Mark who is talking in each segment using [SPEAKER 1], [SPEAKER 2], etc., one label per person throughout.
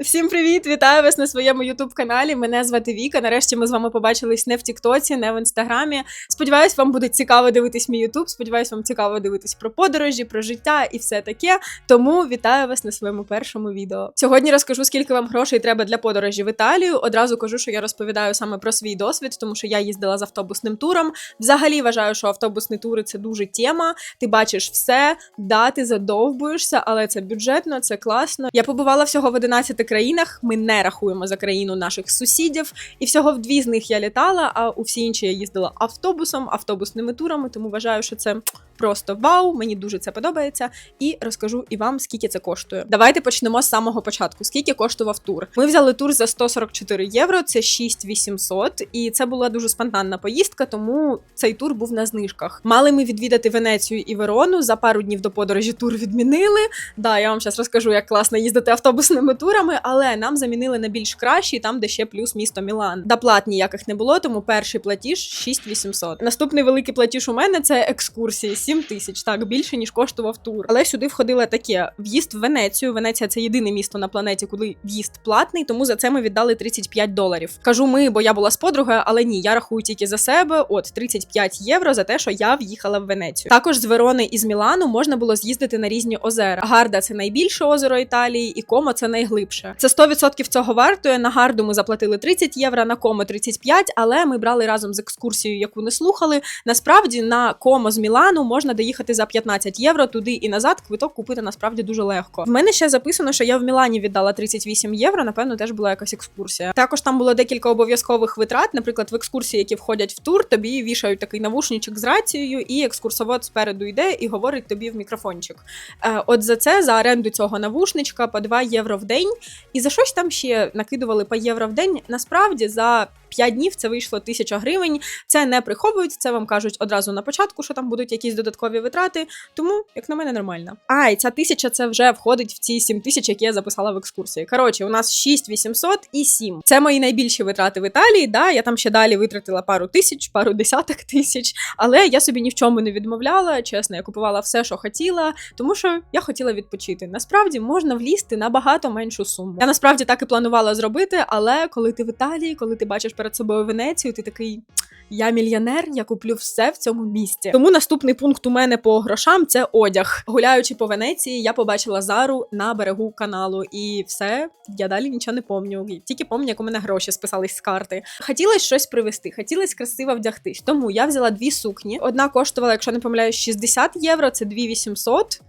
[SPEAKER 1] Всім привіт! Вітаю вас на своєму youtube каналі. Мене звати Віка. Нарешті ми з вами побачились не в Тіктоці, не в інстаграмі. Сподіваюсь, вам буде цікаво дивитись мій Ютуб. Сподіваюсь, вам цікаво дивитись про подорожі, про життя і все таке. Тому вітаю вас на своєму першому відео. Сьогодні розкажу, скільки вам грошей треба для подорожі в Італію. Одразу кажу, що я розповідаю саме про свій досвід, тому що я їздила з автобусним туром. Взагалі вважаю, що автобусні тури це дуже тема. Ти бачиш все, да, ти задовбуєшся, але це бюджетно, це класно. Я побувала всього в 11 країнах. Ми не рахуємо за країну наших сусідів, і всього в дві з них я літала. А у всі інші я їздила автобусом, автобусними турами. Тому вважаю, що це просто вау. Мені дуже це подобається. І розкажу і вам, скільки це коштує. Давайте почнемо з самого початку. Скільки коштував тур? Ми взяли тур за 144 євро. Це 6800, і це була дуже спонтанна поїздка, тому цей тур був на знижках. Мали ми відвідати Венецію і Верону. За пару днів до подорожі тур відмінили. Да, я вам зараз розкажу, як класно їздити автобусними турами, але нам замінили на більш кращий, там де ще плюс місто Мілан. Доплат ніяких не було, тому перший платіж 6800. Наступний великий платіж у мене це екскурсії 7 тисяч. Так більше ніж коштував тур. Але сюди входило таке: в'їзд в Венецію. Венеція це єдине місто на планеті, куди в'їзд платний, тому за це ми віддали 35 доларів. Кажу ми, бо я була з подругою, але ні, я рахую тільки за себе. От 35 євро за те, що я в'їхала в Венецію. Також з Верони і з Мілану можна було з'їздити на різні озера. Гарда це найбільше озеро Італії, і Комо це найглибше. Це 100% цього вартує. На гарду ми заплатили 30 євро, на Комо 35, але ми брали разом з екскурсією, яку не слухали. Насправді на Комо з Мілану можна доїхати за 15 євро туди і назад. Квиток купити насправді дуже легко. В мене ще записано, що я в Мілані віддала 38 євро. Напевно, теж була якась екскурсія. Також там було декілька обов'язкових витрат. Наприклад, в екскурсії, які входять в тур, тобі вішають такий навушничок з рацією, і екскурсовод спереду йде і говорить тобі в мікрофончик. Е, От за це за оренду цього навушничка по 2 євро в день. І за щось там ще накидували по євро в день. Насправді за 5 днів це вийшло 1000 гривень. Це не приховують, це вам кажуть одразу на початку, що там будуть якісь додаткові витрати. Тому, як на мене, нормально. А, і ця тисяча це вже входить в ці 7 тисяч, які я записала в екскурсії. Коротше, у нас 6800 і 7. Це мої найбільші витрати в Італії. Да, я там ще далі витратила пару тисяч, пару десяток тисяч, але я собі ні в чому не відмовляла. Чесно, я купувала все, що хотіла, тому що я хотіла відпочити. Насправді можна влізти на багато меншу суму. Я насправді так і планувала зробити, але коли ти в Італії, коли ти бачиш перед собою Венецію, ти такий. Я мільйонер, я куплю все в цьому місті. Тому наступний пункт у мене по грошам це одяг. Гуляючи по Венеції, я побачила зару на берегу каналу, і все, я далі нічого не помню. Тільки пам'ятаю, як у мене гроші списались з карти. Хотілося щось привезти, хотілося красиво вдягтись. Тому я взяла дві сукні. Одна коштувала, якщо не помиляюсь, 60 євро, це 2800.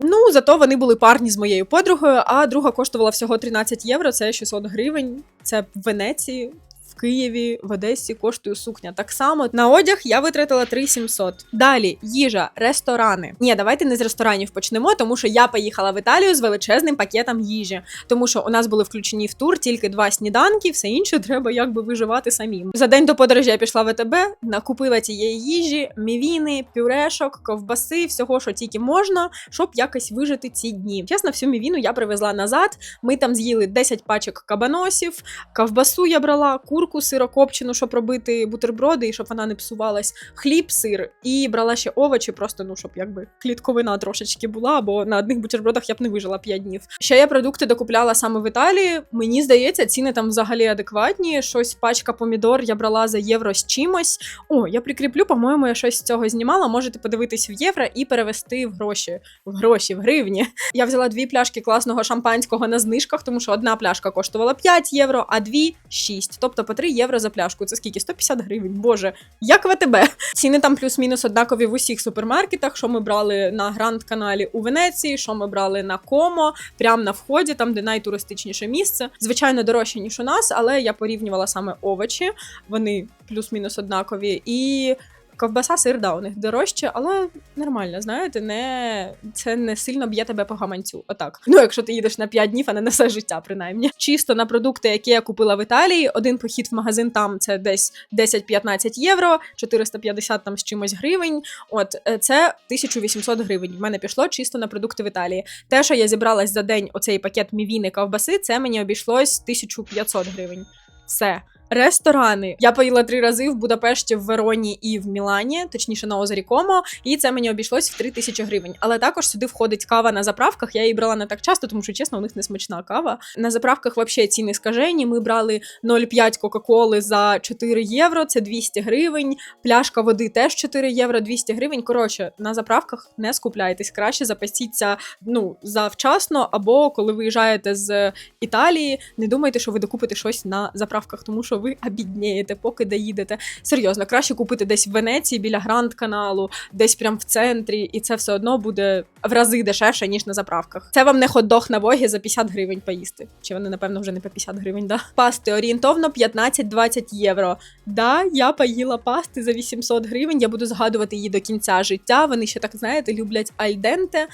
[SPEAKER 1] Ну, зато вони були парні з моєю подругою, а друга коштувала всього 13 євро, це 600 гривень. Це в Венеції. В Києві, в Одесі коштує сукня. Так само на одяг я витратила 3700. Далі їжа, ресторани. Ні, давайте не з ресторанів почнемо, тому що я поїхала в Італію з величезним пакетом їжі. Тому що у нас були включені в тур тільки два сніданки, все інше треба якби виживати самим. За день до подорожі я пішла в АТБ, накупила тієї їжі, мівіни, пюрешок, ковбаси, всього, що тільки можна, щоб якось вижити ці дні. Чесно, всю мівіну я привезла назад. Ми там з'їли 10 пачок кабаносів, ковбасу я брала, курку сирокопчену, щоб робити бутерброди, і щоб вона не псувалась, хліб, сир, і брала ще овочі, просто ну щоб якби клітковина трошечки була, бо на одних бутербродах я б не вижила 5 днів. Ще я продукти докупляла саме в Італії. Мені здається, ціни там взагалі адекватні. Щось пачка помідор я брала за євро з чимось. О, я прикріплю, по-моєму, я щось з цього знімала. Можете подивитись в євро і перевести в гроші, в гроші, в гривні. Я взяла дві пляшки класного шампанського на знижках, тому що одна пляшка коштувала 5 євро, а дві 6. Тобто по 3 євро за пляшку. Це скільки? 150 гривень. Боже, як ВТБ. Ціни там плюс-мінус однакові в усіх супермаркетах, що ми брали на Гранд каналі у Венеції, що ми брали на Комо, прямо на вході, там де найтуристичніше місце. Звичайно, дорожче ніж у нас, але я порівнювала саме овочі. Вони плюс-мінус однакові. І ковбаса, сир, да, у них дорожче, але нормально, знаєте, не це не сильно б'є тебе по гаманцю. Отак. Ну, якщо ти їдеш на 5 днів, а не на все життя, принаймні. Чисто на продукти, які я купила в Італії, один похід в магазин там це десь 10-15 євро, 450 там з чимось гривень. От е, це 1800 гривень. В мене пішло чисто на продукти в Італії. Те, що я зібралась за день, оцей пакет мівіни ковбаси, це мені обійшлось 1500 гривень. Все. Ресторани. Я поїла три рази в Будапешті, в Вероні і в Мілані, точніше на озері Комо, і це мені обійшлось в 3 тисячі гривень. Але також сюди входить кава на заправках. Я її брала не так часто, тому що чесно, у них не смачна кава. На заправках взагалі ціни скажені. Ми брали 0,5 Кока-Коли за 4 євро, це 200 гривень. Пляшка води теж 4 євро, 200 гривень. Коротше, на заправках не скупляйтесь. Краще запастіться ну завчасно, або коли виїжджаєте з Італії, не думайте, що ви докупите щось на заправках, тому що ви обіднієте, поки доїдете. Серйозно, краще купити десь в Венеції біля Гранд каналу, десь прям в центрі, і це все одно буде в рази дешевше, ніж на заправках. Це вам не хот-дог на богі за 50 гривень поїсти. Чи вони, напевно, вже не по 50 гривень, да? Пасти орієнтовно 15-20 євро. Да, я поїла пасти за 800 гривень. Я буду згадувати її до кінця життя. Вони ще так знаєте, люблять альденте.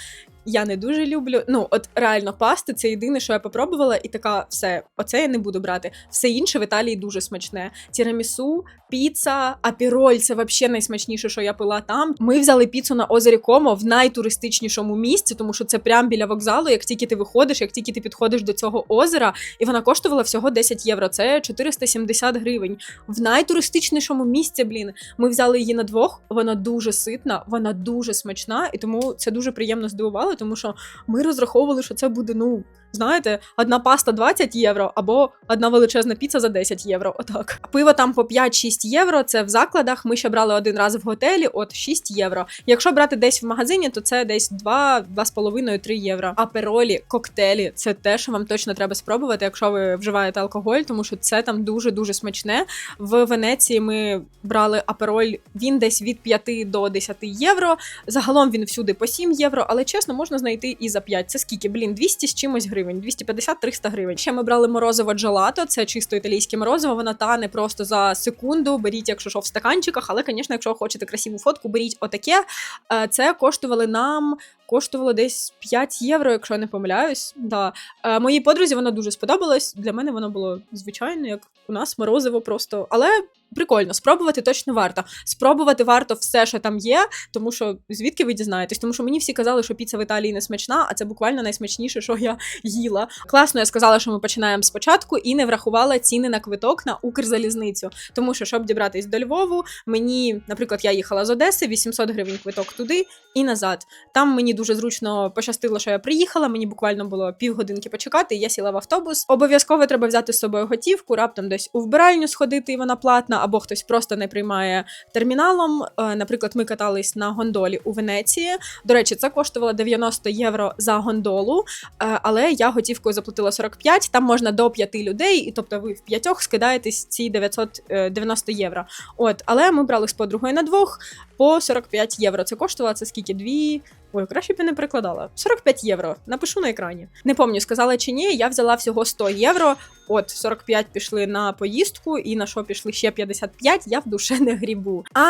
[SPEAKER 1] Я не дуже люблю. Ну, от реально, пасти це єдине, що я попробувала, і така, все, оце я не буду брати. Все інше в Італії дуже смачне. Тірамісу, піца, апіроль це взагалі найсмачніше, що я пила там. Ми взяли піцу на озері Комо в найтуристичнішому місці, тому що це прямо біля вокзалу. Як тільки ти виходиш, як тільки ти підходиш до цього озера, і вона коштувала всього 10 євро. Це 470 гривень. В найтуристичнішому місці, блін. Ми взяли її на двох. Вона дуже ситна, вона дуже смачна, і тому це дуже приємно здивувало, тому що ми розраховували, що це буде, ну. Знаєте, одна паста 20 євро або одна величезна піца за 10 євро. Отак. Пиво там по 5-6 євро. Це в закладах. Ми ще брали один раз в готелі, от 6 євро. Якщо брати десь в магазині, то це десь 2-2,5-3 євро. Аперолі, коктейлі це те, що вам точно треба спробувати, якщо ви вживаєте алкоголь, тому що це там дуже дуже смачне. В Венеції ми брали апероль. Він десь від 5 до 10 євро. Загалом він всюди по 7 євро, але чесно можна знайти і за 5. Це скільки? Блін, 200 з чимось гривень. 250-300 гривень. Ще ми брали морозиво джелато, це чисто італійське морозиво. Воно тане просто за секунду. Беріть, якщо що в стаканчиках, але, звісно, якщо хочете красиву фотку, беріть отаке. Е, Це коштували нам. Коштувало десь 5 євро, якщо я не помиляюсь. Да. Е, моїй подрузі воно дуже сподобалось. Для мене воно було звичайно, як у нас морозиво просто. Але прикольно, спробувати точно варто. Спробувати варто все, що там є, тому що звідки ви дізнаєтесь? Тому що мені всі казали, що піца в Італії не смачна, а це буквально найсмачніше, що я їла. Класно, я сказала, що ми починаємо спочатку і не врахувала ціни на квиток на Укрзалізницю. Тому що, щоб дібратись до Львову, мені, наприклад, я їхала з Одеси, 800 гривень квиток туди і назад. Там мені дуже зручно пощастило, що я приїхала. Мені буквально було півгодинки почекати. Я сіла в автобус. Обов'язково треба взяти з собою готівку, раптом десь у вбиральню сходити, і вона платна, або хтось просто не приймає терміналом. Е, Наприклад, ми катались на гондолі у Венеції. До речі, це коштувало 90 євро за гондолу, е, але я готівкою заплатила 45. Там можна до 5 людей, і тобто ви в п'ятьох скидаєтесь ці 990 євро. От, але ми брали з подругою на двох по 45 євро. Це коштувало це скільки? Дві. Ой, краще б я не перекладала. 45 євро. Напишу на екрані. Не пам'ятаю, сказала чи ні. Я взяла всього 100 євро. От 45 пішли на поїздку, і на що пішли ще 55, я в душе не грібу. А,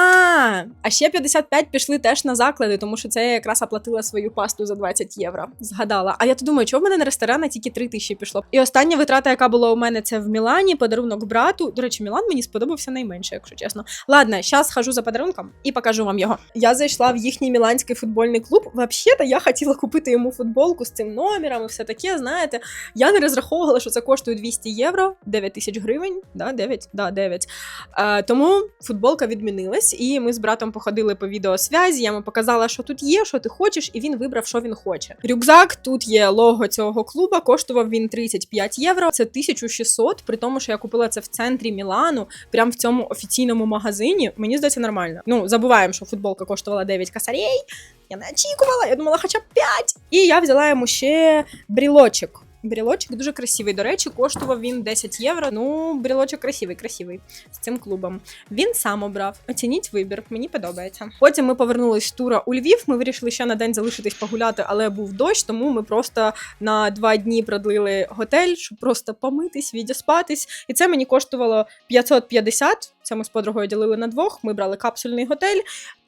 [SPEAKER 1] а ще 55 пішли теж на заклади, тому що це я якраз оплатила свою пасту за 20 євро. Згадала. А я то думаю, чого в мене на ресторан на тільки 3 тисячі пішло. І остання витрата, яка була у мене, це в Мілані, подарунок брату. До речі, Мілан мені сподобався найменше, якщо чесно. Ладно, зараз хожу за подарунком і покажу вам його. Я зайшла в їхній міланський футбольний клуб. Взагалі-то я хотіла купити йому футболку з цим номером і все таке. Знаєте, я не розраховувала, що це коштує 200 євро, 9 тисяч гривень. Да, 9? Да, 9. А, тому футболка відмінилась, і ми з братом походили по відеосвязі. Я йому показала, що тут є, що ти хочеш, і він вибрав, що він хоче. Рюкзак тут є лого цього клуба. Коштував він 35 євро. Це 1600, при тому, що я купила це в центрі Мілану, прямо в цьому офіційному магазині. Мені здається, нормально. Ну забуваємо, що футболка коштувала 9 косарей. Я не очікувала, я думала, хоча б 5. І я взяла йому ще брілочок. Брілочок дуже красивий. До речі, коштував він 10 євро. Ну, брілочок красивий, красивий з цим клубом. Він сам обрав. Оцініть вибір, мені подобається. Потім ми повернулись з тура у Львів. Ми вирішили ще на день залишитись погуляти, але був дощ, тому ми просто на два дні продлили готель, щоб просто помитись, відіспатись. І це мені коштувало 550. Це ми з подругою ділили на двох. Ми брали капсульний готель.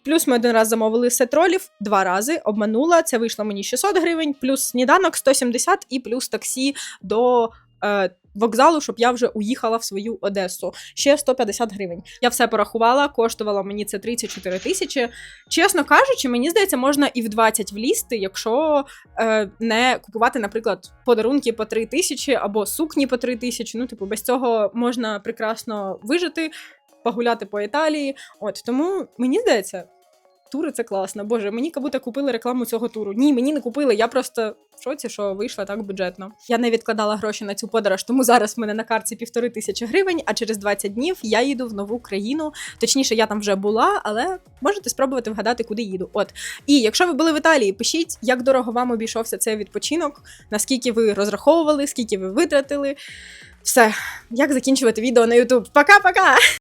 [SPEAKER 1] Плюс ми один раз замовили сет ролів, два рази обманула. Це вийшло мені 600 гривень, плюс сніданок 170 і плюс таксі до е, вокзалу, щоб я вже уїхала в свою Одесу. Ще 150 гривень. Я все порахувала, коштувало мені це 34 тисячі. Чесно кажучи, мені здається, можна і в 20 влізти, якщо е, не купувати, наприклад, подарунки по 3 тисячі або сукні по 3 тисячі. Ну, типу, без цього можна прекрасно вижити, погуляти по Італії. От тому мені здається. Тури це класно. Боже, мені будто купили рекламу цього туру. Ні, мені не купили. Я просто в шоці, що вийшла так бюджетно. Я не відкладала гроші на цю подорож, тому зараз в мене на карті півтори тисячі гривень, а через 20 днів я їду в нову країну. Точніше, я там вже була, але можете спробувати вгадати, куди їду. От і якщо ви були в Італії, пишіть, як дорого вам обійшовся цей відпочинок, наскільки ви розраховували, скільки ви витратили. Все, як закінчувати відео на YouTube. Пока-пока!